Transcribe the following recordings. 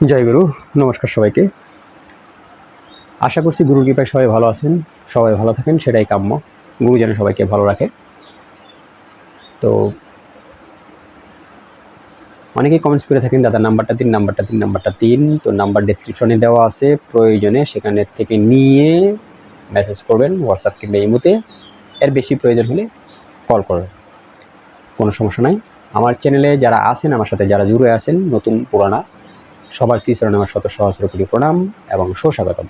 জয় গুরু, নমস্কার সবাইকে। আশা করছি গুরুর কৃপায় সবাই ভালো আছেন, সবাই ভালো থাকেন, সেটাই কাম্য। গুরু যেন সবাইকে ভালো রাখে। তো অনেকেই কমেন্টস করে থাকেন, দাদা নাম্বারটা তিন নাম্বারটা তিন নাম্বারটা তিন তো নাম্বার ডিসক্রিপশনে দেওয়া আছে, প্রয়োজনে সেখানে থেকে নিয়ে মেসেজ করবেন হোয়াটসঅ্যাপ কিংবা ইমোতে। এর বেশি প্রয়োজন হলে কল করবেন। কোনো সমস্যা নাই। আমার চ্যানেলে যারা আছেন, আমার সাথে যারা জুড়ে আছেন, নতুন, পুরানা সবার শ্রীচরণে আমার শত সহস্র কোটি প্রণাম এবং সুস্বাগতম।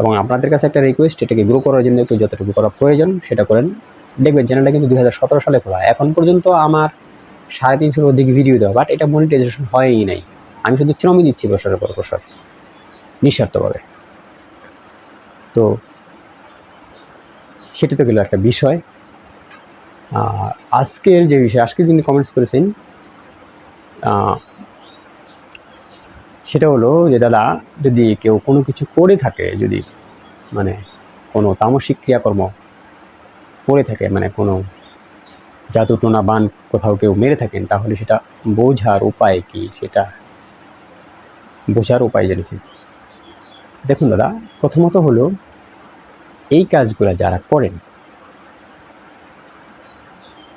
এবং আপনাদের কাছে একটা রিকোয়েস্ট এটাকে গ্রো করার জন্য একটু যতটুকু করা প্রয়োজন, সেটা করেন। দেখবেন চ্যানেলটা কিন্তু দু হাজার সতেরো সালে খোলা। এখন পর্যন্ত আমার সাড়ে তিনশোর অধিক ভিডিও দেওয়া বাট এটা মনিটাইজেশন হয়ই নাই। আমি শুধু শ্রমই দিচ্ছি বছরের পর বছর, নিঃস্বার্থভাবে। তো সেটা তো গেল একটা বিষয়। আজকের যে বিষয়, আজকে যিনি কমেন্টস করেছেন সেটা হলো যে, দাদা, যদি কেউ কোনো কিছু করে থাকে, যদি মানে কোনো তামসিক ক্রিয়াকর্ম করে থাকে মানে কোনো জাদু টোনা বান কোথাও কেউ মেরে থাকেন, তাহলে সেটা বোঝার উপায় কি? সেটা বোঝার উপায় জেনেছি। দেখুন, দাদা, প্রথমত হলো এই কাজগুলো যারা করেন,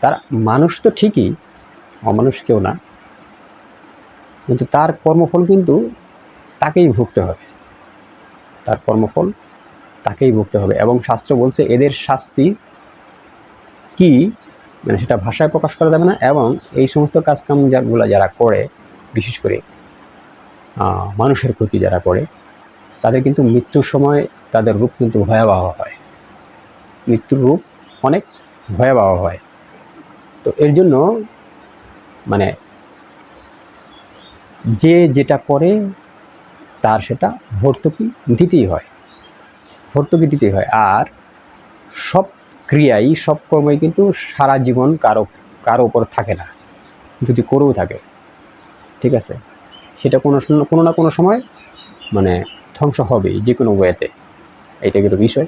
তারা মানুষ তো ঠিকই, অমানুষ কেউ না। কিন্তু তার কর্মফল কিন্তু তাকেই ভুগতে হবে। তার কর্মফল তাকেই ভুগতে হবে এবং শাস্ত্র বলছে এদের শাস্তি কি? মানে সেটা ভাষায় প্রকাশ করা যাবে না এবং এই সমস্ত কাজকাম যাগুলো যারা করে, বিশেষ করে মানুষের ক্ষতি যারা করে, তাদের কিন্তু মৃত্যুর সময় তাদের রূপ কিন্তু ভয়াবহ হয়। মৃত্যুর রূপ অনেক ভয়াবহ হয়। তো এর জন্য মানে যে যেটা করে, তার সেটা ভর্তুকি দিতেই হয়। ভর্তুকি দিতেই হয়। আর সব ক্রিয়াই, সব কর্মই কিন্তু সারা জীবন কারও কারও ওপর থাকে না। যদি করেও থাকে, ঠিক আছে? সেটা কোনো কোনো না কোনো সময় মানে ধ্বংস হবেই যে কোনো ওয়েতে। এইটা গেল বিষয়।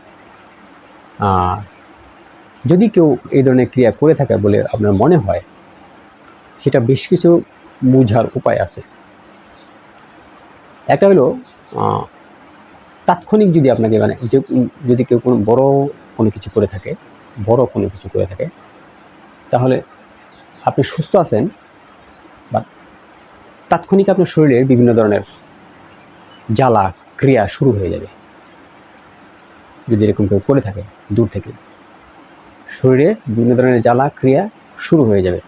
আর যদি কেউ এই ধরনের ক্রিয়া করে থাকে বলে আপনার মনে হয়, সেটা বেশ কিছু বোঝার উপায় আছে। একটা হলো তাৎক্ষণিক যদি আপনাকে মানে যে, যদি কেউ কোনো বড় কোনো কিছু করে থাকে, বড় কোনো কিছু করে থাকে, তাহলে আপনি সুস্থ আছেন, বা তাৎক্ষণিক আপনার শরীরের বিভিন্ন ধরনের জ্বালা, ক্রিয়া শুরু হয়ে যাবে। যদি এরকম কেউ করে থাকে, দূর থেকে, শরীরে বিভিন্ন ধরনের জ্বালা, ক্রিয়া শুরু হয়ে যাবে।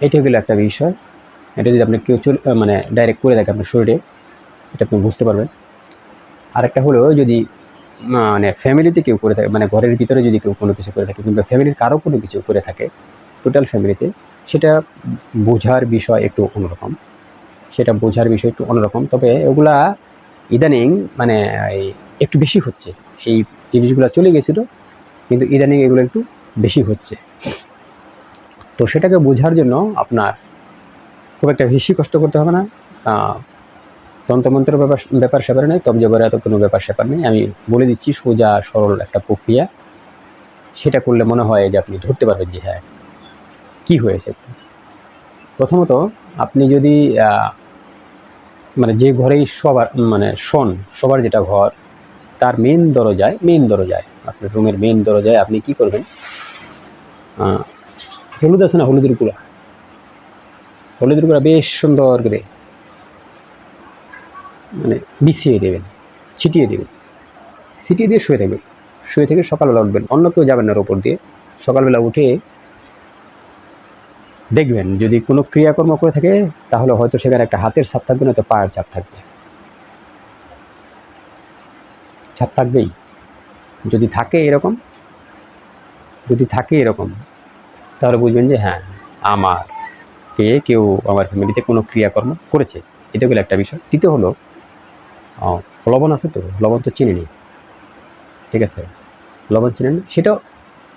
এটা হলো একটা বিষয়। এটা যদি আপনি কেউ মানে ডাইরেক্ট করে থাকে আপনার শরীরে, এটা আপনি বুঝতে পারবেন। আরেকটা হলো যদি মানে ফ্যামিলিতে কেউ করে থাকে মানে ঘরের ভিতরে যদি কেউ কোনো কিছু করে থাকে কিংবা ফ্যামিলির কারও কোনো কিছু করে থাকে টোটাল ফ্যামিলিতে সেটা বোঝার বিষয় একটু অন্যরকম। সেটা বোঝার বিষয় একটু অন্যরকম। তবে ওগুলা ইদানিং মানে একটু বেশি হচ্ছে। এই জিনিসগুলো চলে গেছিল, কিন্তু ইদানিং এগুলো একটু বেশি হচ্ছে। তো সেটাকে বোঝার জন্য আপনার খুব একটা বেশি কষ্ট করতে হবে না। তন্ত্রমন্ত্রের ব্যাপার ব্যাপার স্যাপার নেই তবে জবের এত কোনো ব্যাপার স্যাপার নেই। আমি বলে দিচ্ছি, সোজা, সরল একটা প্রক্রিয়া। সেটা করলে মনে হয় যে আপনি ধরতে পারবেন যে হ্যাঁ কী হয়েছে। প্রথমত, আপনি যদি মানে যে ঘরেই সবার মানে শোন, সবার যেটা ঘর, তার মেন দরজায় মেন দরজায়, আপনার রুমের মেন দরজায় আপনি কি করবেন? হলুদ আছে না হলুদের গুঁড়া? হলুদের গুঁড়া বেশ সুন্দর করে মানে বিছিয়ে দেবেন, ছিটিয়ে দেবেন। ছিটিয়ে দিয়ে শুয়ে থাকবেন। শুয়ে থেকে সকালবেলা উঠবেন। অন্য কেউ যাবেন না ওপর দিয়ে। সকালবেলা উঠে দেখবেন যদি কোনো ক্রিয়াকর্ম করে থাকে, তাহলে হয়তো সেখানে একটা হাতের ছাপ থাকবে না নয়তো পায়ের ছাপ থাকবে। ছাপ থাকবেই। যদি থাকে এরকম, যদি থাকে এরকম, তাহলে বুঝবেন যে হ্যাঁ আমার কে কেউ আমার ফ্যামিলিতে কোনো ক্রিয়াকর্ম করেছে? এটা হলো একটা বিষয়। তৃতীয় হলো লবণ আছে তো? লবণ তো চিনি নেই। ঠিক আছে? লবণ চিনেন না? সেটাও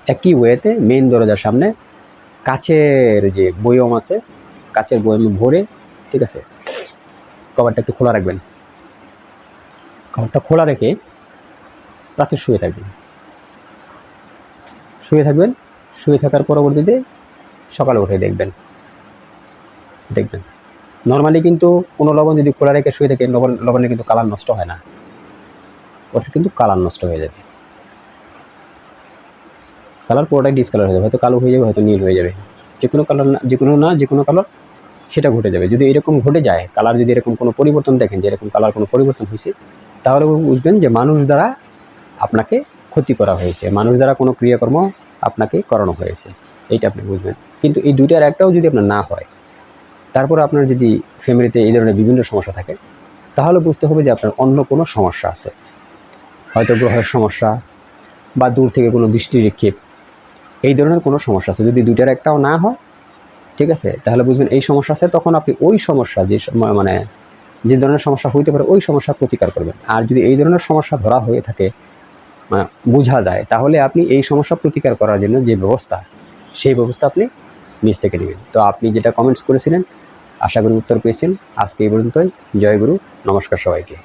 একই ওয়েতে মেন দরজার সামনে কাচের যে বয়ম আছে, কাচের বয়মে ভরে, ঠিক আছে? কভারটা একটু খোলা রাখবেন। কভারটা খোলা রেখে রাতে শুয়ে থাকবেন। শুয়ে থাকবেন। শুয়ে থাকার পরবর্তীতে সকালে উঠে দেখবেন। দেখবেন। নর্মালি কিন্তু কোনো লবণ যদি খোলা রেখে শুয়ে থাকে, লবণ, লবণের কিন্তু কালার নষ্ট হয় না। ওটা কিন্তু কালার নষ্ট হয়ে যাবে। কালার পুরোটাই ডিসকালার হয়ে যাবে। হয়তো কালো হয়ে যাবে, হয়তো নীল হয়ে যাবে। যে কোনো কালার না, যে কোনো না, যে কোনো কালার সেটা ঘটে যাবে। যদি এরকম ঘটে যায় কালার যদি এরকম কোনো পরিবর্তন দেখেন, যে এরকম কালার কোনো পরিবর্তন হয়েছে, তাহলে বুঝবেন যে মানুষ দ্বারা আপনাকে ক্ষতি করা হয়েছে। মানুষ দ্বারা কোনো ক্রিয়াকর্ম আপনাকে করানো হয়েছে। এইটা আপনি বুঝবেন। কিন্তু এই দুইটার একটাও যদি আপনার না হয় তারপর আপনার যদি ফ্যামিলিতে এই ধরনের বিভিন্ন সমস্যা থাকে, তাহলে বুঝতে হবে যে আপনার অন্য কোনো সমস্যা আছে। হয়তো গ্রহের সমস্যা বা দূর থেকে কোনো দৃষ্টি নিক্ষেপ এই ধরনের কোনো সমস্যা আছে। যদি দুইটার একটাও না হয়, ঠিক আছে? তাহলে বুঝবেন এই সমস্যা আছে, তখন আপনি ওই সমস্যা যে মানে যে ধরনের সমস্যা হইতে পারে, ওই সমস্যার প্রতিকার করবেন। আর যদি এই ধরনের সমস্যা ধরা হয়ে থাকে মানে বোঝা যায়, তাহলে আপনি এই সমস্যা প্রতিকার করার জন্য যে ব্যবস্থা, সেই ব্যবস্থা আপনি নিজ থেকে নেবেন তো আপনি যেটা কমেন্টস করেছিলেন, আশা করি উত্তর পেয়েছেন। আজকে এই পর্যন্তই। জয় গুরু। নমস্কার সবাইকে।